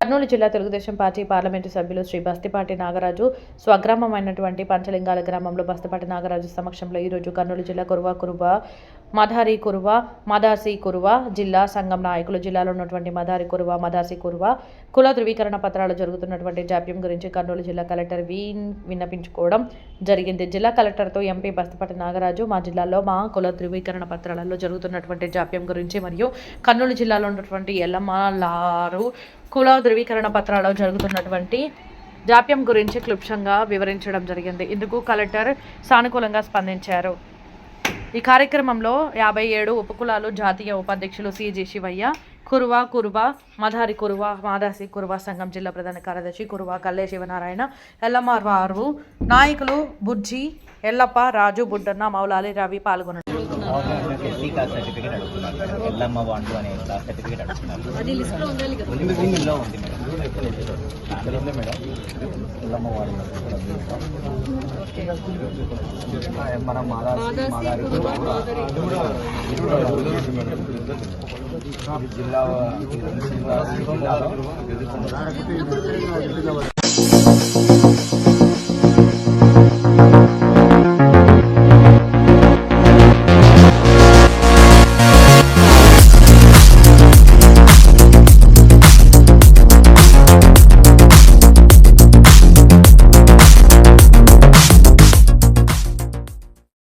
కర్నూలు జిల్లా Telugu Desam party parliament సభ్యులు శ్రీ బస్తిపాటి నాగరాజు స్వగ్రామమైనటువంటి పంచలింగాల గ్రామంలో బస్తిపాటి నాగరాజు సమక్షంలో ఈరోజు కర్నూలు జిల్లా కురువ కురువ మదారి కురువ మదాసి కురువ జిల్లా సంఘం నాయకులు జిల్లాలో ఉన్నటువంటి మదారి కురువ మదాసి కురువ కుల ధృవీకరణ పత్రాలు జరుగుతున్నటువంటి జాప్యం గురించి కర్నూలు జిల్లా కలెక్టర్ వీన్ విన్నపించుకోవడం జరిగింది. జిల్లా కలెక్టర్తో ఎంపీ బస్తపటి నాగరాజు మా జిల్లాలో మా కుల ధృవీకరణ పత్రాలలో జరుగుతున్నటువంటి జాప్యం గురించి మరియు కర్నూలు జిల్లాలో ఉన్నటువంటి ఎల్లమ్మలారు కుల ధృవీకరణ పత్రాలు జరుగుతున్నటువంటి జాప్యం గురించి క్లుప్తంగా వివరించడం జరిగింది. ఇందుకు కలెక్టర్ సానుకూలంగా స్పందించారు. ఈ కార్యక్రమంలో యాభై ఏడు ఉపకులాలు జాతీయ ఉపాధ్యక్షులు సిజి శివయ్య కురువ కురువ మధారి కురువ మాదాసి కురువ సంఘం జిల్లా ప్రధాన కార్యదర్శి కురువ కల్లే శివనారాయణ ఎల్లమ్మ వారు నాయకులు బుజ్జి ఎల్లప్ప రాజు బుడ్డన్న మౌలాలి రవి పాల్గొన్నారు సర్టిఫికేట్ అడుగుతున్నారు. ఎల్లమ్మ అనే సర్టిఫికేట్ అడుగుతున్నారు. అది లిస్ట్లో ఉంది లిస్ట్లో ఉంది మేడం అందులో ఉంది మేడం ఎల్లమ్మ వార్డు మన మాదారి మాదారి జిల్లా జిల్లాలో